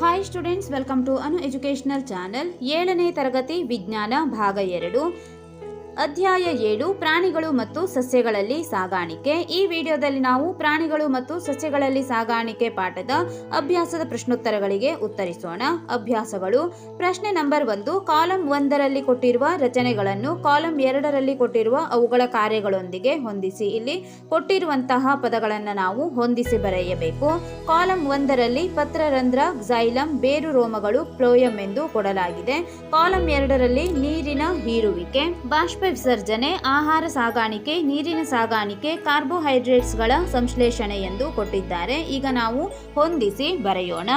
Hi students welcome to Anu educational channel ಏಳನೇ ತರಗತಿ ವಿಜ್ಞಾನ ಭಾಗ ಎರಡು. ಅಧ್ಯಾಯ ಏಳು, ಪ್ರಾಣಿಗಳು ಮತ್ತು ಸಸ್ಯಗಳಲ್ಲಿ ಸಾಗಾಣಿಕೆ. ಈ ವಿಡಿಯೋದಲ್ಲಿ ನಾವು ಪ್ರಾಣಿಗಳು ಮತ್ತು ಸಸ್ಯಗಳಲ್ಲಿ ಸಾಗಾಣಿಕೆ ಪಾಠದ ಅಭ್ಯಾಸದ ಪ್ರಶ್ನೋತ್ತರಗಳಿಗೆ ಉತ್ತರಿಸೋಣ. ಅಭ್ಯಾಸಗಳು. ಪ್ರಶ್ನೆ ನಂಬರ್ ಒಂದು, ಕಾಲಂ ಒಂದರಲ್ಲಿ ಕೊಟ್ಟಿರುವ ರಚನೆಗಳನ್ನು ಕಾಲಂ ಎರಡರಲ್ಲಿ ಕೊಟ್ಟಿರುವ ಅವುಗಳ ಕಾರ್ಯಗಳೊಂದಿಗೆ ಹೊಂದಿಸಿ. ಇಲ್ಲಿ ಕೊಟ್ಟಿರುವಂತಹ ಪದಗಳನ್ನು ನಾವು ಹೊಂದಿಸಿ ಬರೆಯಬೇಕು. ಕಾಲಂ ಒಂದರಲ್ಲಿ ಪತ್ರರಂಧ್ರ ಝೈಲಂ ಬೇರು ರೋಮಗಳು, ಪ್ಲೋಯಂ ಎಂದು ಕೊಡಲಾಗಿದೆ. ಕಾಲಂ ಎರಡರಲ್ಲಿ ನೀರಿನ ಹೀರುವಿಕೆ, ಬಾಷ್ಪ ವಿಸರ್ಜನೆ, ಆಹಾರ ಸಾಗಾಣಿಕೆ, ನೀರಿನ ಸಾಗಾಣಿಕೆ, ಕಾರ್ಬೋಹೈಡ್ರೇಟ್ಸ್ಗಳ ಸಂಶ್ಲೇಷಣೆ ಎಂದು ಕೊಟ್ಟಿದ್ದಾರೆ. ಈಗ ನಾವು ಹೊಂದಿಸಿ ಬರೆಯೋಣ.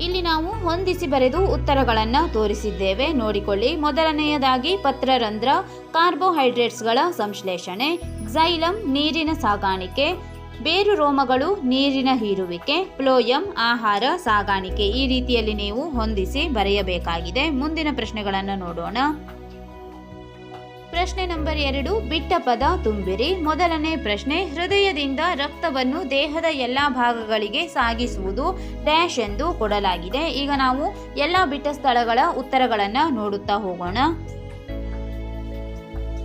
ಇಲ್ಲಿ ನಾವು ಹೊಂದಿಸಿ ಬರೆದು ಉತ್ತರಗಳನ್ನು ತೋರಿಸಿದ್ದೇವೆ. ನೋಡಿಕೊಳ್ಳಿ. ಮೊದಲನೆಯದಾಗಿ ಪತ್ರರಂಧ್ರ, ಕಾರ್ಬೋಹೈಡ್ರೇಟ್ಸ್ಗಳ ಸಂಶ್ಲೇಷಣೆ ಝೈಲಂ ನೀರಿನ ಸಾಗಾಣಿಕೆ, ಬೇರು ರೋಮಗಳು, ನೀರಿನ ಹೀರುವಿಕೆ, ಪ್ಲೋಯಂ, ಆಹಾರ ಸಾಗಾಣಿಕೆ. ಈ ರೀತಿಯಲ್ಲಿ ನೀವು ಹೊಂದಿಸಿ ಬರೆಯಬೇಕಾಗಿದೆ. ಮುಂದಿನ ಪ್ರಶ್ನೆಗಳನ್ನು ನೋಡೋಣ. ಪ್ರಶ್ನೆ ನಂಬರ್ ಎರಡು, ಬಿಟ್ಟ ಪದ ತುಂಬಿರಿ. ಮೊದಲನೇ ಪ್ರಶ್ನೆ, ಹೃದಯದಿಂದ ರಕ್ತವನ್ನು ದೇಹದ ಎಲ್ಲ ಭಾಗಗಳಿಗೆ ಸಾಗಿಸುವುದು ಡ್ಯಾಶ್ ಎಂದು ಕೊಡಲಾಗಿದೆ. ಈಗ ನಾವು ಎಲ್ಲ ಬಿಟ್ಟ ಸ್ಥಳಗಳ ಉತ್ತರಗಳನ್ನು ನೋಡುತ್ತಾ ಹೋಗೋಣ.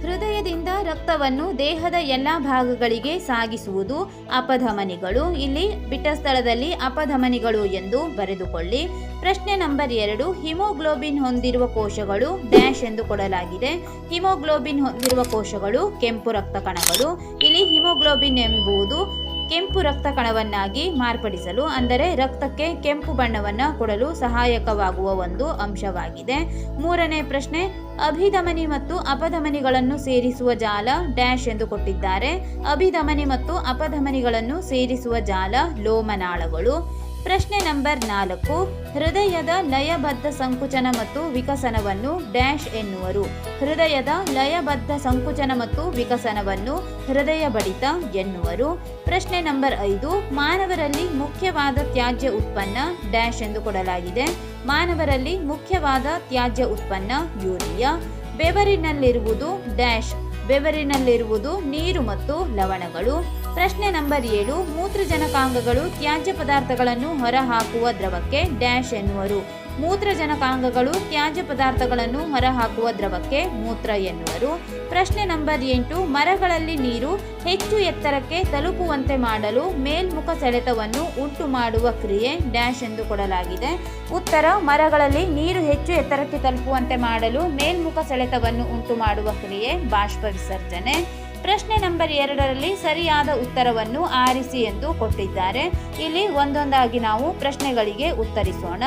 ಹೃದಯದಿಂದ ರಕ್ತವನ್ನು ದೇಹದ ಎಲ್ಲ ಭಾಗಗಳಿಗೆ ಸಾಗಿಸುವುದು ಅಪಧಮನಿಗಳು. ಇಲ್ಲಿ ಬಿಟ್ಟ ಸ್ಥಳದಲ್ಲಿ ಅಪಧಮನಿಗಳು ಎಂದು ಬರೆದುಕೊಳ್ಳಿ. ಪ್ರಶ್ನೆ ನಂಬರ್ ಎರಡು, ಹಿಮೋಗ್ಲೋಬಿನ್ ಹೊಂದಿರುವ ಕೋಶಗಳು ಡ್ಯಾಶ್ ಎಂದು ಕೊಡಲಾಗಿದೆ. ಹಿಮೋಗ್ಲೋಬಿನ್ ಹೊಂದಿರುವ ಕೋಶಗಳು ಕೆಂಪು ರಕ್ತ ಕಣಗಳು. ಇಲ್ಲಿ ಹಿಮೋಗ್ಲೋಬಿನ್ ಎಂಬುದು ಕೆಂಪು ರಕ್ತ ಕಣವನ್ನಾಗಿ ಮಾರ್ಪಡಿಸಲು, ಅಂದರೆ ರಕ್ತಕ್ಕೆ ಕೆಂಪು ಬಣ್ಣವನ್ನು ಕೊಡಲು ಸಹಾಯಕವಾಗುವ ಒಂದು ಅಂಶವಾಗಿದೆ. ಮೂರನೇ ಪ್ರಶ್ನೆ, ಅಭಿಧಮನಿ ಮತ್ತು ಅಪಧಮನಿಗಳನ್ನು ಸೇರಿಸುವ ಜಾಲ ಡ್ಯಾಶ್ ಎಂದು ಕೊಟ್ಟಿದ್ದಾರೆ. ಅಭಿಧಮನಿ ಮತ್ತು ಅಪಧಮನಿಗಳನ್ನು ಸೇರಿಸುವ ಜಾಲ ಲೋಮನಾಳಗಳು. ಪ್ರಶ್ನೆ ನಂಬರ್ ನಾಲ್ಕು, ಹೃದಯದ ಲಯಬದ್ಧ ಸಂಕುಚನ ಮತ್ತು ವಿಕಸನವನ್ನು ಡ್ಯಾಶ್ ಎನ್ನುವರು. ಹೃದಯದ ಲಯಬದ್ಧ ಸಂಕುಚನ ಮತ್ತು ವಿಕಸನವನ್ನು ಹೃದಯ ಬಡಿತ ಎನ್ನುವರು. ಪ್ರಶ್ನೆ ನಂಬರ್ ಐದು, ಮಾನವರಲ್ಲಿ ಮುಖ್ಯವಾದ ತ್ಯಾಜ್ಯ ಉತ್ಪನ್ನ ಡ್ಯಾಶ್ ಎಂದು ಕೊಡಲಾಗಿದೆ. ಮಾನವರಲ್ಲಿ ಮುಖ್ಯವಾದ ತ್ಯಾಜ್ಯ ಉತ್ಪನ್ನ ಯೂರಿಯಾ. ಬೆವರಿನಲ್ಲಿರುವುದು ಡ್ಯಾಶ್, ಬೆವರಿನಲ್ಲಿರುವುದು ನೀರು ಮತ್ತು ಲವಣಗಳು. ಪ್ರಶ್ನೆ ನಂಬರ್ ಏಳು, ಮೂತ್ರಜನಕಾಂಗಗಳು ತ್ಯಾಜ್ಯ ಪದಾರ್ಥಗಳನ್ನು ಹೊರಹಾಕುವ ದ್ರವಕ್ಕೆ ಡ್ಯಾಶ್ ಎನ್ನುವರು. ಮೂತ್ರಜನಕಾಂಗಗಳು ತ್ಯಾಜ್ಯ ಪದಾರ್ಥಗಳನ್ನು ಹೊರಹಾಕುವ ದ್ರವಕ್ಕೆ ಮೂತ್ರ ಎನ್ನುವರು. ಪ್ರಶ್ನೆ ನಂಬರ್ ಎಂಟು, ಮರಗಳಲ್ಲಿ ನೀರು ಹೆಚ್ಚು ಎತ್ತರಕ್ಕೆ ತಲುಪುವಂತೆ ಮಾಡಲು ಮೇಲ್ಮುಖ ಸೆಳೆತವನ್ನು ಉಂಟು ಮಾಡುವ ಕ್ರಿಯೆ ಡ್ಯಾಶ್ ಎಂದು ಕೊಡಲಾಗಿದೆ. ಉತ್ತರ, ಮರಗಳಲ್ಲಿ ನೀರು ಹೆಚ್ಚು ಎತ್ತರಕ್ಕೆ ತಲುಪುವಂತೆ ಮಾಡಲು ಮೇಲ್ಮುಖ ಸೆಳೆತವನ್ನು ಉಂಟು ಮಾಡುವ ಕ್ರಿಯೆ, ಬಾಷ್ಪ ವಿಸರ್ಜನೆ. ಪ್ರಶ್ನೆ ನಂಬರ್ ಎರಡರಲ್ಲಿ ಸರಿಯಾದ ಉತ್ತರವನ್ನು ಆರಿಸಿ ಎಂದು ಕೊಟ್ಟಿದ್ದಾರೆ. ಇಲ್ಲಿ ಒಂದೊಂದಾಗಿ ನಾವು ಪ್ರಶ್ನೆಗಳಿಗೆ ಉತ್ತರಿಸೋಣ.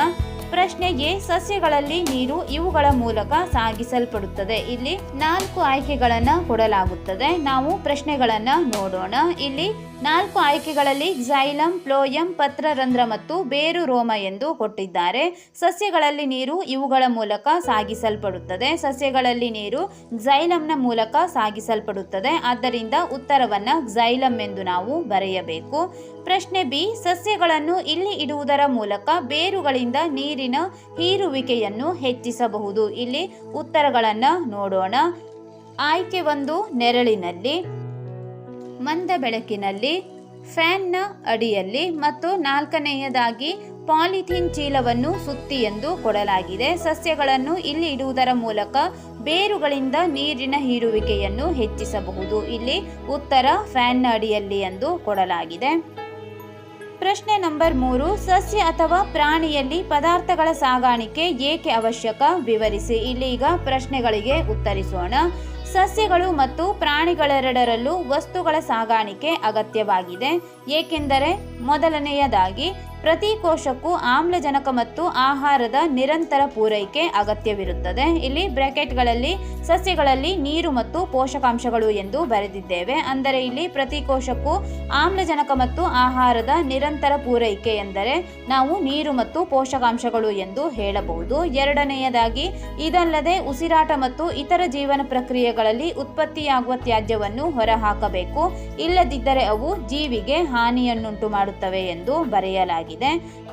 ಪ್ರಶ್ನೆ ಎ, ಸಸ್ಯಗಳಲ್ಲಿ ನೀರು ಇವುಗಳ ಮೂಲಕ ಸಾಗಿಸಲ್ಪಡುತ್ತದೆ. ಇಲ್ಲಿ ನಾಲ್ಕು ಆಯ್ಕೆಗಳನ್ನು ಕೊಡಲಾಗುತ್ತದೆ. ನಾವು ಪ್ರಶ್ನೆಗಳನ್ನು ನೋಡೋಣ. ಇಲ್ಲಿ ನಾಲ್ಕು ಆಯ್ಕೆಗಳಲ್ಲಿ ಝೈಲಂ ಪ್ಲೋಯಂ, ಪತ್ರರಂಧ್ರ ಮತ್ತು ಬೇರು ರೋಮ ಎಂದು ಕೊಟ್ಟಿದ್ದಾರೆ. ಸಸ್ಯಗಳಲ್ಲಿ ನೀರು ಇವುಗಳ ಮೂಲಕ ಸಾಗಿಸಲ್ಪಡುತ್ತದೆ. ಸಸ್ಯಗಳಲ್ಲಿ ನೀರು ಝೈಲಂನ ಮೂಲಕ ಸಾಗಿಸಲ್ಪಡುತ್ತದೆ. ಆದ್ದರಿಂದ ಉತ್ತರವನ್ನು ಝೈಲಂ ಎಂದು ನಾವು ಬರೆಯಬೇಕು. ಪ್ರಶ್ನೆ ಬಿ, ಸಸ್ಯಗಳನ್ನು ಇಲ್ಲಿ ಇಡುವುದರ ಮೂಲಕ ಬೇರುಗಳಿಂದ ನೀರಿನ ಹೀರುವಿಕೆಯನ್ನು ಹೆಚ್ಚಿಸಬಹುದು. ಇಲ್ಲಿ ಉತ್ತರಗಳನ್ನು ನೋಡೋಣ. ಆಯ್ಕೆ ಒಂದು, ನೆರಳಿನಲ್ಲಿ. ಮಂದ ಬೆಳಕಿನಲ್ಲಿ, ಫ್ಯಾನ್ನ ಅಡಿಯಲ್ಲಿ ಮತ್ತು ನಾಲ್ಕನೆಯದಾಗಿ ಪಾಲಿಥೀನ್ ಚೀಲವನ್ನು ಸುತ್ತಿ ಎಂದು ಕೊಡಲಾಗಿದೆ. ಸಸ್ಯಗಳನ್ನು ಇಲ್ಲಿ ಇಡುವುದರ ಮೂಲಕ ಬೇರುಗಳಿಂದ ನೀರಿನ ಹೀರುವಿಕೆಯನ್ನು ಹೆಚ್ಚಿಸಬಹುದು. ಇಲ್ಲಿ ಉತ್ತರ ಫ್ಯಾನ್ನ ಅಡಿಯಲ್ಲಿ ಎಂದು ಕೊಡಲಾಗಿದೆ. ಪ್ರಶ್ನೆ ನಂಬರ್ ಮೂರು, ಸಸ್ಯ ಅಥವಾ ಪ್ರಾಣಿಯಲ್ಲಿ ಪದಾರ್ಥಗಳ ಸಾಗಾಣಿಕೆ ಏಕೆ ಅವಶ್ಯಕ? ವಿವರಿಸಿ. ಇಲ್ಲಿ ಈಗ ಪ್ರಶ್ನೆಗಳಿಗೆ ಉತ್ತರಿಸೋಣ. ಸಸ್ಯಗಳು ಮತ್ತು ಪ್ರಾಣಿಗಳೆರಡರಲ್ಲೂ ವಸ್ತುಗಳ ಸಾಗಾಣಿಕೆ ಅಗತ್ಯವಾಗಿದೆ. ಏಕೆಂದರೆ ಮೊದಲನೆಯದಾಗಿ ಪ್ರತಿ ಕೋಶಕ್ಕೂ ಆಮ್ಲಜನಕ ಮತ್ತು ಆಹಾರದ ನಿರಂತರ ಪೂರೈಕೆ ಅಗತ್ಯವಿರುತ್ತದೆ. ಇಲ್ಲಿ ಬ್ರ್ಯಾಕೆಟ್ಗಳಲ್ಲಿ ಸಸ್ಯಗಳಲ್ಲಿ ನೀರು ಮತ್ತು ಪೋಷಕಾಂಶಗಳು ಎಂದು ಬರೆದಿದ್ದೇವೆ. ಅಂದರೆ ಇಲ್ಲಿ ಪ್ರತಿ ಕೋಶಕ್ಕೂ ಆಮ್ಲಜನಕ ಮತ್ತು ಆಹಾರದ ನಿರಂತರ ಪೂರೈಕೆ ಎಂದರೆ ನಾವು ನೀರು ಮತ್ತು ಪೋಷಕಾಂಶಗಳು ಎಂದು ಹೇಳಬಹುದು. ಎರಡನೆಯದಾಗಿ, ಇದಲ್ಲದೆ ಉಸಿರಾಟ ಮತ್ತು ಇತರ ಜೀವನ ಪ್ರಕ್ರಿಯೆಗಳಲ್ಲಿ ಉತ್ಪತ್ತಿಯಾಗುವ ತ್ಯಾಜ್ಯವನ್ನು ಹೊರಹಾಕಬೇಕು. ಇಲ್ಲದಿದ್ದರೆ ಅವು ಜೀವಿಗೆ ಹಾನಿಯನ್ನುಂಟು ಮಾಡುತ್ತವೆ ಎಂದು ಬರೆಯಲಾಗಿದೆ.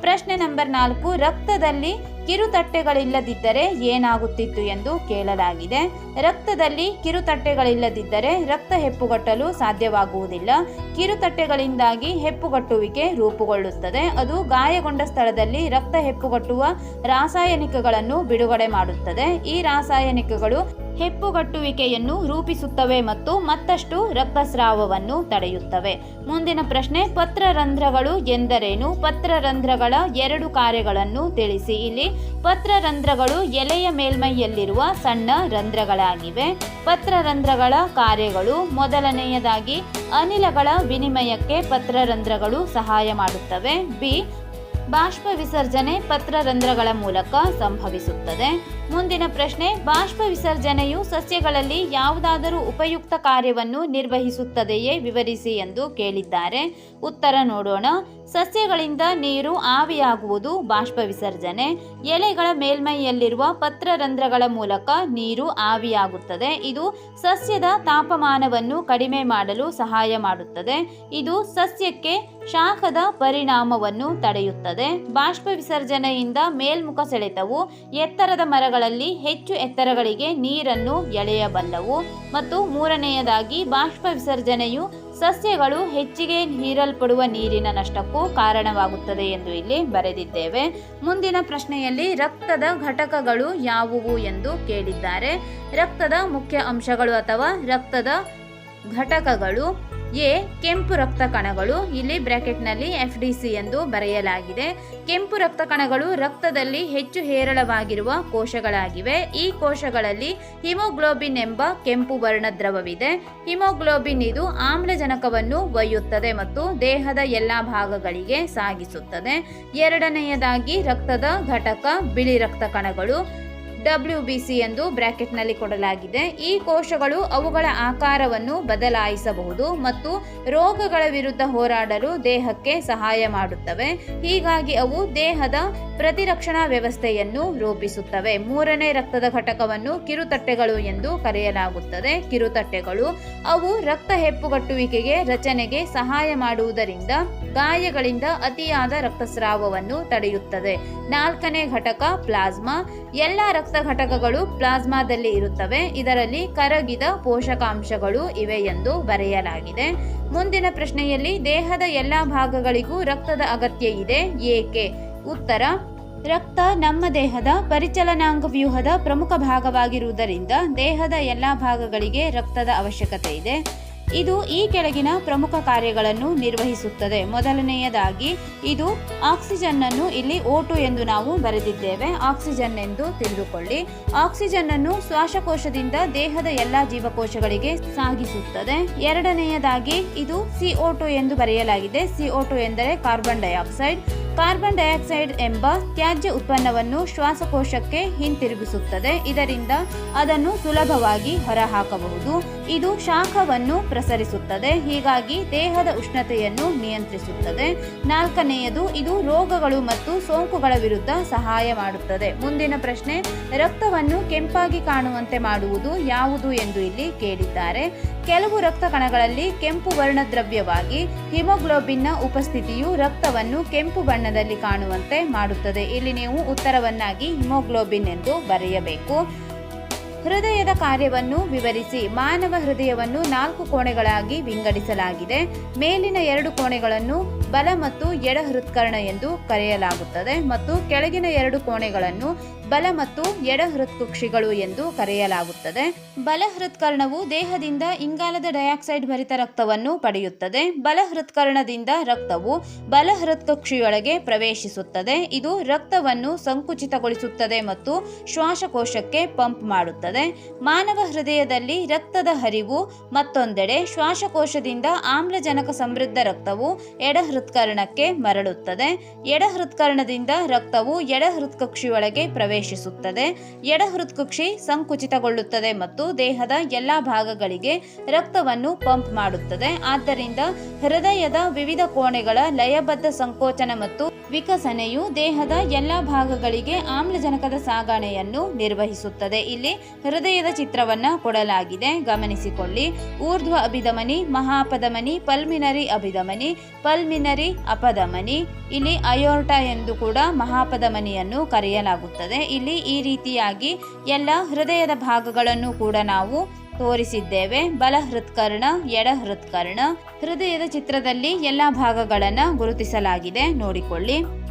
ಪ್ರಶ್ನೆ ನಂಬರ್ ನಾಲ್ಕು, ರಕ್ತದಲ್ಲಿ ಕಿರುತಟ್ಟೆಗಳಿಲ್ಲದಿದ್ದರೆ ಏನಾಗುತ್ತಿತ್ತು ಎಂದು ಕೇಳಲಾಗಿದೆ. ರಕ್ತದಲ್ಲಿ ಕಿರುತಟ್ಟೆಗಳಿಲ್ಲದಿದ್ದರೆ ರಕ್ತ ಹೆಪ್ಪುಗಟ್ಟಲು ಸಾಧ್ಯವಾಗುವುದಿಲ್ಲ. ಕಿರುತಟ್ಟೆಗಳಿಂದಾಗಿ ಹೆಪ್ಪುಗಟ್ಟುವಿಕೆ ರೂಪುಗೊಳ್ಳುತ್ತದೆ. ಅದು ಗಾಯಗೊಂಡ ಸ್ಥಳದಲ್ಲಿ ರಕ್ತ ಹೆಪ್ಪುಗಟ್ಟುವ ರಾಸಾಯನಿಕಗಳನ್ನು ಬಿಡುಗಡೆ ಮಾಡುತ್ತದೆ. ಈ ರಾಸಾಯನಿಕಗಳು ಹೆಪ್ಪುಗಟ್ಟುವಿಕೆಯನ್ನು ರೂಪಿಸುತ್ತವೆ ಮತ್ತು ಮತ್ತಷ್ಟು ರಕ್ತಸ್ರಾವವನ್ನು ತಡೆಯುತ್ತವೆ. ಮುಂದಿನ ಪ್ರಶ್ನೆ, ಪತ್ರರಂಧ್ರಗಳು ಎಂದರೇನು? ಪತ್ರರಂಧ್ರಗಳ ಎರಡು ಕಾರ್ಯಗಳನ್ನು ತಿಳಿಸಿ. ಇಲ್ಲಿ, ಪತ್ರರಂಧ್ರಗಳು ಎಲೆಯ ಮೇಲ್ಮೈಯಲ್ಲಿರುವ ಸಣ್ಣ ರಂಧ್ರಗಳಾಗಿವೆ. ಪತ್ರರಂಧ್ರಗಳ ಕಾರ್ಯಗಳು ಮೊದಲನೆಯದಾಗಿ ಅನಿಲಗಳ ವಿನಿಮಯಕ್ಕೆ ಪತ್ರರಂಧ್ರಗಳು ಸಹಾಯ ಮಾಡುತ್ತವೆ. ಬಿ ಬಾಷ್ಪ ವಿಸರ್ಜನೆ ಪತ್ರರಂಧ್ರಗಳ ಮೂಲಕ ಸಂಭವಿಸುತ್ತದೆ. ಮುಂದಿನ ಪ್ರಶ್ನೆ, ಬಾಷ್ಪ ವಿಸರ್ಜನೆಯು ಸಸ್ಯಗಳಲ್ಲಿ ಯಾವುದಾದರೂ ಉಪಯುಕ್ತ ಕಾರ್ಯವನ್ನು ನಿರ್ವಹಿಸುತ್ತದೆಯೇ ವಿವರಿಸಿ ಎಂದು ಕೇಳಿದ್ದಾರೆ. ಉತ್ತರ ನೋಡೋಣ. ಸಸ್ಯಗಳಿಂದ ನೀರು ಆವಿಯಾಗುವುದು ಬಾಷ್ಪ ವಿಸರ್ಜನೆ. ಎಲೆಗಳ ಮೇಲ್ಮೈಯಲ್ಲಿರುವ ಪತ್ರರಂಧ್ರಗಳ ಮೂಲಕ ನೀರು ಆವಿಯಾಗುತ್ತದೆ. ಇದು ಸಸ್ಯದ ತಾಪಮಾನವನ್ನು ಕಡಿಮೆ ಮಾಡಲು ಸಹಾಯ ಮಾಡುತ್ತದೆ. ಇದು ಸಸ್ಯಕ್ಕೆ ಶಾಖದ ಪರಿಣಾಮವನ್ನು ತಡೆಯುತ್ತದೆ. ಬಾಷ್ಪ ವಿಸರ್ಜನೆಯಿಂದ ಮೇಲ್ಮುಖ ಸೆಳೆತವು ಎತ್ತರದ ಮರಗಳಲ್ಲಿ ಹೆಚ್ಚು ಎತ್ತರಗಳಿಗೆ ನೀರನ್ನು ಎಳೆಯಬಲ್ಲವು. ಮತ್ತು ಮೂರನೆಯದಾಗಿ ಬಾಷ್ಪ ವಿಸರ್ಜನೆಯು ಸಸ್ಯಗಳು ಹೆಚ್ಚಿಗೆ ಹೀರಲ್ಪಡುವ ನೀರಿನ ನಷ್ಟಕ್ಕೂ ಕಾರಣವಾಗುತ್ತದೆ ಎಂದು ಇಲ್ಲಿ ಬರೆದಿದ್ದೇವೆ. ಮುಂದಿನ ಪ್ರಶ್ನೆಯಲ್ಲಿ ರಕ್ತದ ಘಟಕಗಳು ಯಾವುವು ಎಂದು ಕೇಳಿದ್ದಾರೆ. ರಕ್ತದ ಮುಖ್ಯ ಅಂಶಗಳು ಅಥವಾ ರಕ್ತದ ಘಟಕಗಳು ಎ, ಕೆಂಪು ರಕ್ತ ಕಣಗಳು, ಇಲ್ಲಿ ಬ್ರಾಕೆಟ್ನಲ್ಲಿ ಎಫ್ ಡಿ ಸಿ ಎಂದು ಬರೆಯಲಾಗಿದೆ. ಕೆಂಪು ರಕ್ತ ಕಣಗಳು ರಕ್ತದಲ್ಲಿ ಹೆಚ್ಚು ಹೇರಳವಾಗಿರುವ ಕೋಶಗಳಾಗಿವೆ. ಈ ಕೋಶಗಳಲ್ಲಿ ಹಿಮೋಗ್ಲೋಬಿನ್ ಎಂಬ ಕೆಂಪು ವರ್ಣದ್ರವವಿದೆ. ಹಿಮೋಗ್ಲೋಬಿನ್ ಇದು ಆಮ್ಲಜನಕವನ್ನು ಒಯ್ಯುತ್ತದೆ ಮತ್ತು ದೇಹದ ಎಲ್ಲ ಭಾಗಗಳಿಗೆ ಸಾಗಿಸುತ್ತದೆ. ಎರಡನೆಯದಾಗಿ ರಕ್ತದ ಘಟಕ ಬಿಳಿ ರಕ್ತ ಕಣಗಳು. ಡಬ್ಲ್ಯೂ ಬಿ ಸಿ ಎಂದು ಬ್ರಾಕೆಟ್ನಲ್ಲಿ ಕೊಡಲಾಗಿದೆ. ಈ ಕೋಶಗಳು ಅವುಗಳ ಆಕಾರವನ್ನು ಬದಲಾಯಿಸಬಹುದು ಮತ್ತು ರೋಗಗಳ ವಿರುದ್ಧ ಹೋರಾಡಲು ದೇಹಕ್ಕೆ ಸಹಾಯ ಮಾಡುತ್ತವೆ. ಹೀಗಾಗಿ ಅವು ದೇಹದ ಪ್ರತಿರಕ್ಷಣಾ ವ್ಯವಸ್ಥೆಯನ್ನು ರೂಪಿಸುತ್ತವೆ. ಮೂರನೇ ರಕ್ತದ ಘಟಕವನ್ನು ಕಿರುತಟ್ಟೆಗಳು ಎಂದು ಕರೆಯಲಾಗುತ್ತದೆ. ಕಿರುತಟ್ಟೆಗಳು ಅವು ರಕ್ತ ಹೆಪ್ಪುಗಟ್ಟುವಿಕೆಗೆ ರಚನೆಗೆ ಸಹಾಯ ಮಾಡುವುದರಿಂದ ಗಾಯಗಳಿಂದ ಅತಿಯಾದ ರಕ್ತಸ್ರಾವವನ್ನು ತಡೆಯುತ್ತದೆ. ನಾಲ್ಕನೇ ಘಟಕ ಪ್ಲಾಸ್ಮಾ. ಎಲ್ಲ ರಕ್ತ ಘಟಕಗಳು ಪ್ಲಾಸ್ಮಾದಲ್ಲಿ ಇರುತ್ತವೆ. ಇದರಲ್ಲಿ ಕರಗಿದ ಪೋಷಕಾಂಶಗಳು ಇವೆ ಎಂದು ಬರೆಯಲಾಗಿದೆ. ಮುಂದಿನ ಪ್ರಶ್ನೆಯಲ್ಲಿ ದೇಹದ ಎಲ್ಲ ಭಾಗಗಳಿಗೂ ರಕ್ತದ ಅಗತ್ಯ ಇದೆ. ಏಕೆ? ಉತ್ತರ, ರಕ್ತ ನಮ್ಮ ದೇಹದ ಪರಿಚಲನಾಂಗ ವ್ಯೂಹದ ಪ್ರಮುಖ ಭಾಗವಾಗಿರುವುದರಿಂದ ದೇಹದ ಎಲ್ಲ ಭಾಗಗಳಿಗೆ ರಕ್ತದ ಅವಶ್ಯಕತೆ ಇದೆ. ಇದು ಈ ಕೆಳಗಿನ ಪ್ರಮುಖ ಕಾರ್ಯಗಳನ್ನು ನಿರ್ವಹಿಸುತ್ತದೆ. ಮೊದಲನೆಯದಾಗಿ, ಇದು ಆಕ್ಸಿಜನ್ ಅನ್ನು ಇಲ್ಲಿ ಓಟು ಎಂದು ನಾವು ಬರೆದಿದ್ದೇವೆ. ಆಕ್ಸಿಜನ್ ಎಂದು ತಿಳಿದುಕೊಳ್ಳಿ. ಆಕ್ಸಿಜನ್ ಅನ್ನು ಶ್ವಾಸಕೋಶದಿಂದ ದೇಹದ ಎಲ್ಲಾ ಜೀವಕೋಶಗಳಿಗೆ ಸಾಗಿಸುತ್ತದೆ. ಎರಡನೆಯದಾಗಿ, ಇದು ಸಿ ಟು ಎಂದು ಬರೆಯಲಾಗಿದೆ. ಸಿ ಟು ಎಂದರೆ ಕಾರ್ಬನ್ ಡೈಆಕ್ಸೈಡ್ ಕಾರ್ಬನ್ ಡೈಆಕ್ಸೈಡ್ ಎಂಬ ತ್ಯಾಜ್ಯ ಉತ್ಪನ್ನವನ್ನು ಶ್ವಾಸಕೋಶಕ್ಕೆ ಹಿಂತಿರುಗಿಸುತ್ತದೆ. ಇದರಿಂದ ಅದನ್ನು ಸುಲಭವಾಗಿ ಹೊರಹಾಕಬಹುದು. ಇದು ಶಾಖವನ್ನು ಪ್ರಸರಿಸುತ್ತದೆ. ಹೀಗಾಗಿ ದೇಹದ ಉಷ್ಣತೆಯನ್ನು ನಿಯಂತ್ರಿಸುತ್ತದೆ. ನಾಲ್ಕನೆಯದು, ಇದು ರೋಗಗಳು ಮತ್ತು ಸೋಂಕುಗಳ ವಿರುದ್ಧ ಸಹಾಯ ಮಾಡುತ್ತದೆ. ಮುಂದಿನ ಪ್ರಶ್ನೆ, ರಕ್ತವನ್ನು ಕೆಂಪಾಗಿ ಕಾಣುವಂತೆ ಮಾಡುವುದು ಯಾವುದು ಎಂದು ಇಲ್ಲಿ ಕೇಳಿದ್ದಾರೆ. ಕೆಲವು ರಕ್ತ ಕಣಗಳಲ್ಲಿ ಕೆಂಪು ವರ್ಣದ್ರವ್ಯವಾಗಿ ಹಿಮೋಗ್ಲೋಬಿನ್ನ ಉಪಸ್ಥಿತಿಯು ರಕ್ತವನ್ನು ಕೆಂಪು ಬಣ್ಣದಲ್ಲಿ ಕಾಣುವಂತೆ ಮಾಡುತ್ತದೆ. ಇಲ್ಲಿ ನೀವು ಉತ್ತರವನ್ನಾಗಿ ಹಿಮೋಗ್ಲೋಬಿನ್ ಎಂದು ಬರೆಯಬೇಕು. ಹೃದಯದ ಕಾರ್ಯವನ್ನು ವಿವರಿಸಿ. ಮಾನವ ಹೃದಯವನ್ನು ನಾಲ್ಕು ಕೋಣೆಗಳಾಗಿ ವಿಂಗಡಿಸಲಾಗಿದೆ. ಮೇಲಿನ ಎರಡು ಕೋಣೆಗಳನ್ನು ಬಲ ಮತ್ತು ಎಡ ಹೃತ್ಕರ್ಣ ಎಂದು ಕರೆಯಲಾಗುತ್ತದೆ ಮತ್ತು ಕೆಳಗಿನ ಎರಡು ಕೋಣೆಗಳನ್ನು ಬಲ ಮತ್ತು ಎಡ ಹೃತ್ಕುಕ್ಷಿಗಳು ಎಂದು ಕರೆಯಲಾಗುತ್ತದೆ. ಬಲ ಹೃತ್ಕರ್ಣವು ದೇಹದಿಂದ ಇಂಗಾಲದ ಡೈಆಕ್ಸೈಡ್ ಭರಿತ ರಕ್ತವನ್ನು ಪಡೆಯುತ್ತದೆ. ಬಲ ಹೃತ್ಕರ್ಣದಿಂದ ರಕ್ತವು ಬಲ ಹೃತ್ಕುಕ್ಷಿಯೊಳಗೆ ಪ್ರವೇಶಿಸುತ್ತದೆ. ಇದು ರಕ್ತವನ್ನು ಸಂಕುಚಿತಗೊಳಿಸುತ್ತದೆ ಮತ್ತು ಶ್ವಾಸಕೋಶಕ್ಕೆ ಪಂಪ್ ಮಾಡುತ್ತದೆ. ಮಾನವ ಹೃದಯದಲ್ಲಿ ರಕ್ತದ ಹರಿವು ಮತ್ತೊಂದೆಡೆ ಶ್ವಾಸಕೋಶದಿಂದ ಆಮ್ಲಜನಕ ಸಮೃದ್ಧ ರಕ್ತವು ಎಡ ಹೃತ್ಕರ್ಣಕ್ಕೆ ಮರಳುತ್ತದೆ. ಎಡ ಹೃತ್ಕರ್ಣದಿಂದ ರಕ್ತವು ಎಡ ಹೃತ್ಕಕ್ಷಿಯೊಳಗೆ ಪ್ರವೇಶಿಸುತ್ತದೆ. ಎಡ ಹೃತ್ಕುಕ್ಷಿ ಸಂಕುಚಿತಗೊಳ್ಳುತ್ತದೆ ಮತ್ತು ದೇಹದ ಎಲ್ಲ ಭಾಗಗಳಿಗೆ ರಕ್ತವನ್ನು ಪಂಪ್ ಮಾಡುತ್ತದೆ. ಆದ್ದರಿಂದ ಹೃದಯದ ವಿವಿಧ ಕೋಣೆಗಳ ಲಯಬದ್ಧ ಸಂಕೋಚನ ಮತ್ತು ವಿಕಸನೆಯು ದೇಹದ ಎಲ್ಲ ಭಾಗಗಳಿಗೆ ಆಮ್ಲಜನಕದ ಸಾಗಣೆಯನ್ನು ನಿರ್ವಹಿಸುತ್ತದೆ. ಇಲ್ಲಿ ಹೃದಯದ ಚಿತ್ರವನ್ನ ಕೊಡಲಾಗಿದೆ. ಗಮನಿಸಿಕೊಳ್ಳಿ. ಊರ್ಧ್ವ ಅಭಿಧಮನಿ, ಮಹಾಪಧಮನಿ, ಪಲ್ಮಿನರಿ ಅಭಿಧಮನಿ, ಪಲ್ಮಿನರಿ ಅಪಧಮನಿ. ಇಲ್ಲಿ ಅಯೋರ್ಟ ಎಂದು ಕೂಡ ಮಹಾಪಧಮನಿಯನ್ನು ಕರೆಯಲಾಗುತ್ತದೆ. ಇಲ್ಲಿ ಈ ರೀತಿಯಾಗಿ ಎಲ್ಲ ಹೃದಯದ ಭಾಗಗಳನ್ನು ಕೂಡ ನಾವು ತೋರಿಸಿದ್ದೇವೆ. ಬಲ ಹೃತ್ಕರ್ಣ ಎಡ ಹೃತ್ಕರ್ಣ ಹೃದಯದ ಚಿತ್ರದಲ್ಲಿ ಎಲ್ಲ ಭಾಗಗಳನ್ನು ಗುರುತಿಸಲಾಗಿದೆ. ನೋಡಿಕೊಳ್ಳಿ.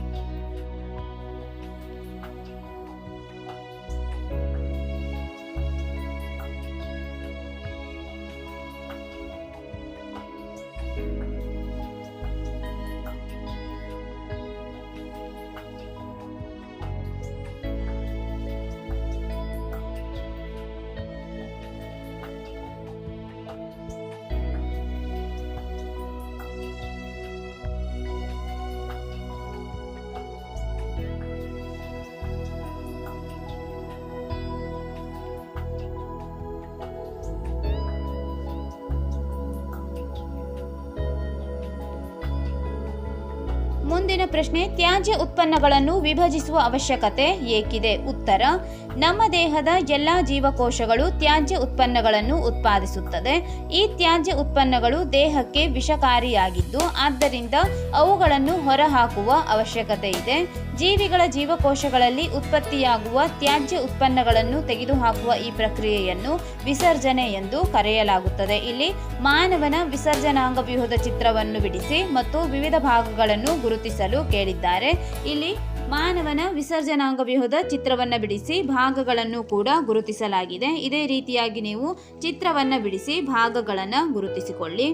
ಮುಂದಿನ ಪ್ರಶ್ನೆ ತ್ಯಾಜ್ಯ ಉತ್ಪನ್ನಗಳನ್ನು ವಿಭಜಿಸುವ ಅವಶ್ಯಕತೆ ಏಕಿದೆ? ಉತ್ತರ ನಮ್ಮ ದೇಹದ ಎಲ್ಲ ಜೀವಕೋಶಗಳು ತ್ಯಾಜ್ಯ ಉತ್ಪನ್ನಗಳನ್ನು ಉತ್ಪಾದಿಸುತ್ತದೆ. ಈ ತ್ಯಾಜ್ಯ ಉತ್ಪನ್ನಗಳು ದೇಹಕ್ಕೆ ವಿಷಕಾರಿಯಾಗಿದ್ದು, ಆದ್ದರಿಂದ ಅವುಗಳನ್ನು ಹೊರಹಾಕುವ ಅವಶ್ಯಕತೆ ಇದೆ. ಜೀವಿಗಳ ಜೀವಕೋಶಗಳಲ್ಲಿ ಉತ್ಪತ್ತಿಯಾಗುವ ತ್ಯಾಜ್ಯ ಉತ್ಪನ್ನಗಳನ್ನು ತೆಗೆದುಹಾಕುವ ಈ ಪ್ರಕ್ರಿಯೆಯನ್ನು ವಿಸರ್ಜನೆ ಎಂದು ಕರೆಯಲಾಗುತ್ತದೆ. ಇಲ್ಲಿ ಮಾನವನ ವಿಸರ್ಜನಾಂಗ ವ್ಯೂಹದ ಚಿತ್ರವನ್ನು ಬಿಡಿಸಿ ಮತ್ತು ವಿವಿಧ ಭಾಗಗಳನ್ನು ಗುರುತಿಸಲು ಕೇಳಿದ್ದಾರೆ. ಇಲ್ಲಿ ಮಾನವನ ವಿಸರ್ಜನಾಂಗ ವ್ಯೂಹದ ಚಿತ್ರವನ್ನು ಬಿಡಿಸಿ ಭಾಗಗಳನ್ನು ಕೂಡ ಗುರುತಿಸಲಾಗಿದೆ. ಇದೇ ರೀತಿಯಾಗಿ ನೀವು ಚಿತ್ರವನ್ನು ಬಿಡಿಸಿ ಭಾಗಗಳನ್ನು ಗುರುತಿಸಿಕೊಳ್ಳಿ.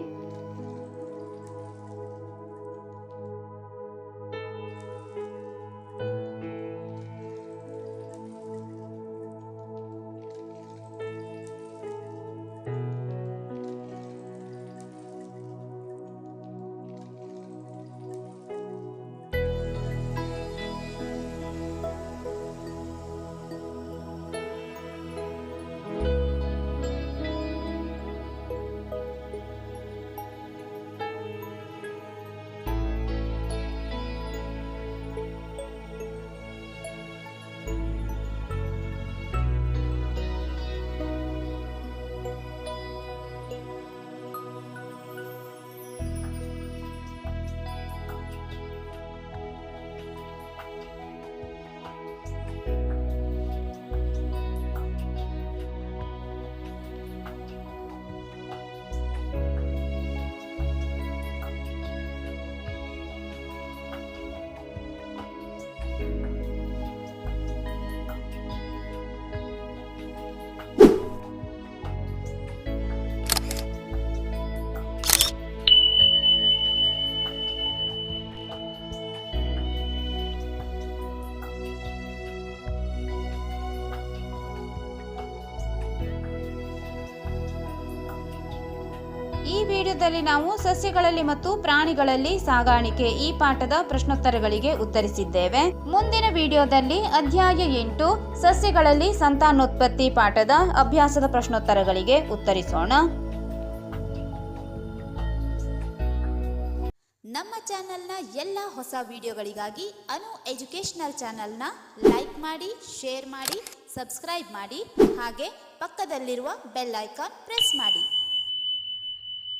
ವಿಡಿಯೋದಲ್ಲಿ ನಾವು ಸಸ್ಯಗಳಲ್ಲಿ ಮತ್ತು ಪ್ರಾಣಿಗಳಲ್ಲಿ ಸಾಗಾಣಿಕೆ ಈ ಪಾಠದ ಪ್ರಶ್ನೋತ್ತರಗಳಿಗೆ ಉತ್ತರಿಸಿದ್ದೇವೆ. ಮುಂದಿನ ವಿಡಿಯೋದಲ್ಲಿ ಅಧ್ಯಾಯ ಎಂಟು, ಸಸ್ಯಗಳಲ್ಲಿ ಸಂತಾನೋತ್ಪತ್ತಿ ಪಾಠದ ಅಭ್ಯಾಸದ ಪ್ರಶ್ನೋತ್ತರಗಳಿಗೆ ಉತ್ತರಿಸೋಣ. ನಮ್ಮ ಚಾನೆಲ್ನ ಎಲ್ಲ ಹೊಸ ವಿಡಿಯೋಗಳಿಗಾಗಿ ಅನು ಎಜುಕೇಶನಲ್ ಚಾನೆಲ್ನ ಲೈಕ್ ಮಾಡಿ, ಶೇರ್ ಮಾಡಿ, ಸಬ್ಸ್ಕ್ರೈಬ್ ಮಾಡಿ, ಹಾಗೆ ಪಕ್ಕದಲ್ಲಿರುವ ಬೆಲ್ ಐಕಾನ್ ಪ್ರೆಸ್ ಮಾಡಿ.